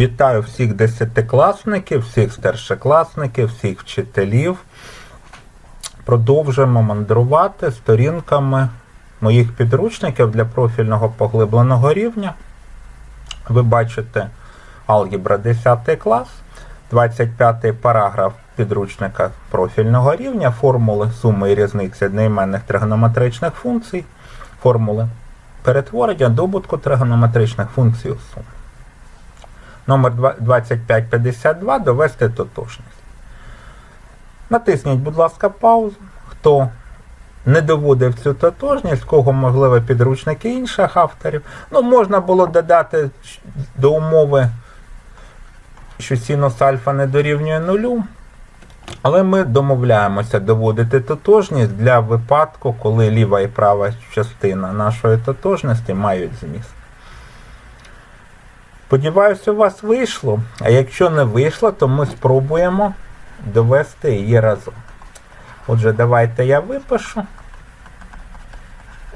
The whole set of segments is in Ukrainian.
Вітаю всіх десятикласників, всіх старшокласників, всіх вчителів. Продовжуємо мандрувати сторінками моїх підручників для профільного поглибленого рівня. Ви бачите алгебра 10 клас, 25 параграф підручника профільного рівня, формули суми і різниці одноіменних тригонометричних функцій, формули перетворення добутку тригонометричних функцій у суму. Номер 2552 довести тотожність. Натисніть, будь ласка, паузу. Хто не доводив цю тотожність, кого, можливо, підручники інших авторів. Ну, можна було додати до умови, що синус альфа не дорівнює нулю. Але ми домовляємося доводити тотожність для випадку, коли ліва і права частина нашої тотожності мають зміст. Сподіваюся, у вас вийшло. А якщо не вийшло, то ми спробуємо довести її разом. Отже, давайте я випишу.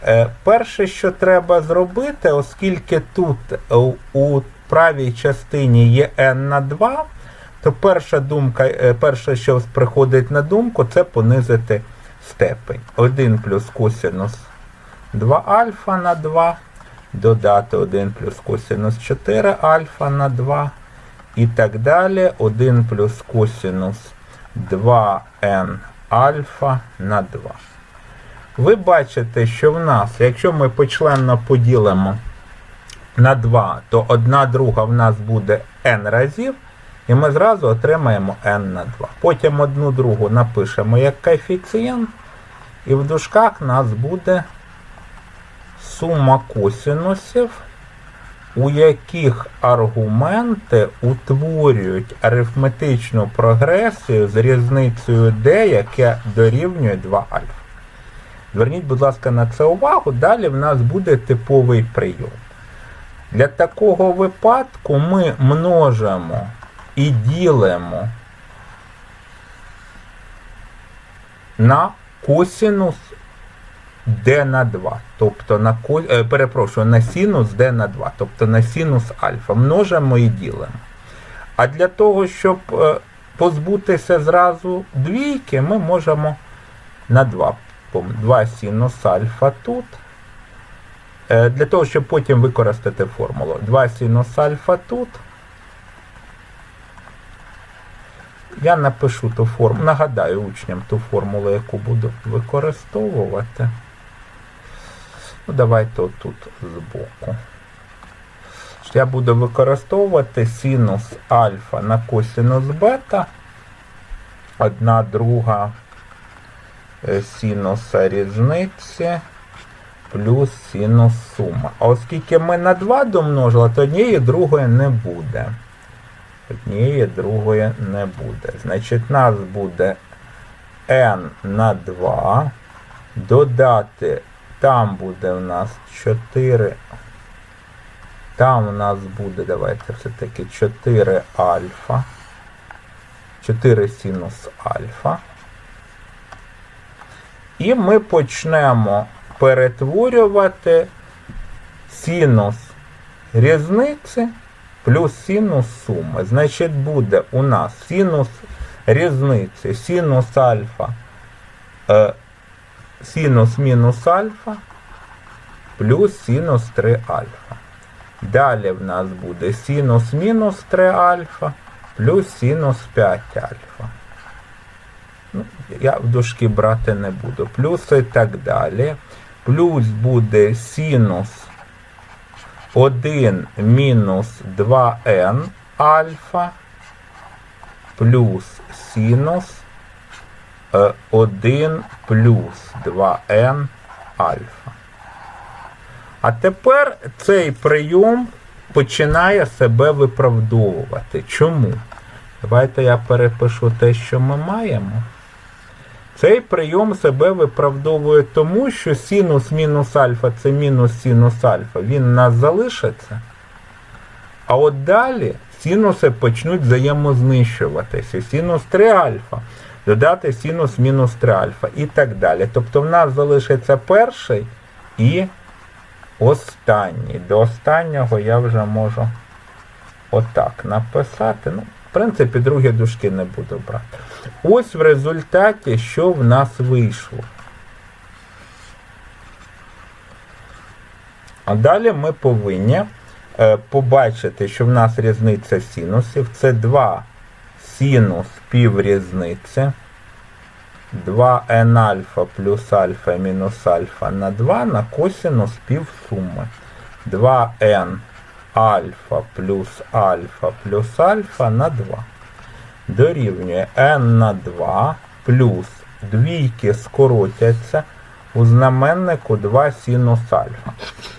Е, перше, що треба зробити, оскільки тут у, правій частині є n на 2, то перша думка, е, перше, що приходить на думку, це понизити степень. 1 плюс косинус 2 альфа на 2 додати 1 плюс косинус 4 альфа на 2 і так далі. 1 плюс косинус 2n альфа на 2. Ви бачите, що в нас, якщо ми почленно поділимо на 2, то 1 друга в нас буде n разів, і ми зразу отримаємо n на 2. Потім 1 другу напишемо як коефіцієнт, і в дужках нас буде сума косинусів, у яких аргументи утворюють арифметичну прогресію з різницею d, яке дорівнює 2 альфа. Зверніть, будь ласка, на це увагу. Далі в нас буде типовий прийом. Для такого випадку ми множимо і ділимо на косинус d на 2, тобто на е, перепрошую, на синус d на 2, тобто на синус альфа. Множимо і ділимо. А для того, щоб е, позбутися зразу двійки, ми можемо на 2. 2 синус альфа тут. Е, Для того, щоб потім використати формулу. 2 синус альфа тут. Я напишу ту формулу, нагадаю учням ту формулу, яку буду використовувати. Ну, давайте отут збоку. Я буду використовувати синус альфа на косинус бета. Одна друга синуса різниці плюс синус сума. А оскільки ми на 2 домножили, то однієї другої не буде. Однієї другої не буде. Значить, нас буде n на 2. Додати, там буде в нас 4. Там у нас буде, давайте все-таки 4 альфа. 4 синус альфа. І ми почнемо перетворювати синус різниці плюс синус суми. Значить, буде у нас синус різниці, синус альфа, е, синус мінус альфа плюс синус 3 альфа. Далі в нас буде синус мінус 3 альфа плюс синус 5 альфа. Ну, Я в дужки брати не буду. Плюс і так далі. Плюс буде синус 1 мінус 2n альфа плюс синус 1 плюс 2n альфа. А тепер цей прийом починає себе виправдовувати. Чому? Давайте я перепишу те, що ми маємо. Цей прийом себе виправдовує тому, що синус мінус альфа це мінус синус альфа, він у нас залишиться. А от далі синуси почнуть взаємознищуватися. Синус 3 альфа, додати синус мінус 3 альфа і так далі. Тобто в нас залишиться перший і останній. До останнього я вже можу отак написати. Ну, в принципі, другі дужки не буду брати. Ось в результаті, що в нас вийшло. А далі ми повинні е, побачити, що в нас різниця синусів. Це 2 синус піврізниці. 2n альфа плюс альфа мінус альфа на 2 на косинус півсуми. 2n альфа плюс альфа плюс альфа на 2. Дорівнює n на 2 плюс двійки скоротяться у знаменнику 2 синус альфа.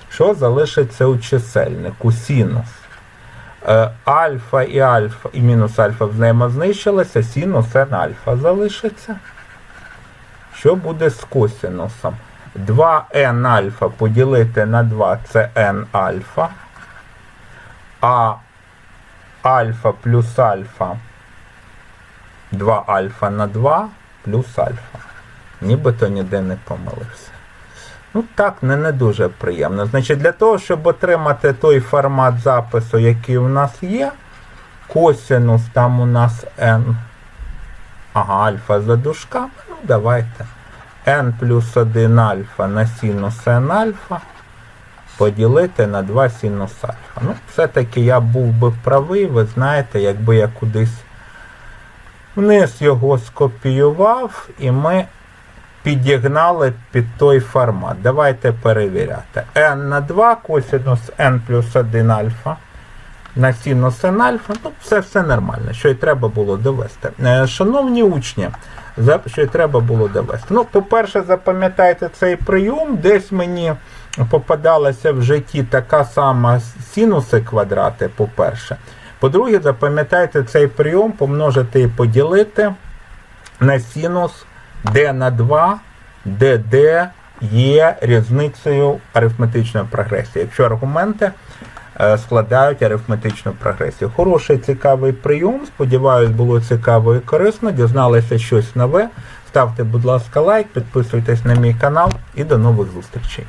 Що залишиться у чисельнику? Синус. Е, альфа і альфа і мінус альфа взаємознищилися, синус n альфа залишиться. Що буде з косинусом? 2n альфа поділити на 2 це n альфа. А альфа плюс альфа 2 альфа на 2 плюс альфа. Нібито ніде не помилився. Ну так, не, не дуже приємно. Значить, для того, щоб отримати той формат запису, який у нас є, косинус там у нас n. Ага, альфа за дужками. Ну, давайте. n плюс 1 альфа на синус n альфа поділити на 2 синус альфа. Ну, все-таки я був би правий, ви знаєте, якби я кудись вниз його скопіював, і ми підігнали під той формат. Давайте перевіряти. n на 2 косинус n плюс 1 альфа на синус n альфа. Ну, це все нормально, що й треба було довести. Е, Шановні учні, що й треба було довести. Ну, по-перше, запам'ятайте цей прийом. Десь мені попадалася в житті така сама синуси квадрати, по-перше. По-друге, запам'ятайте цей прийом, помножити і поділити на синус d на 2, де є різницею арифметичної прогресії. Якщо аргументи е, складають арифметичну прогресію. Хороший цікавий прийом. Сподіваюсь, було цікаво і корисно. Дізналися щось нове. Ставте, будь ласка, лайк, підписуйтесь на мій канал і до нових зустрічей.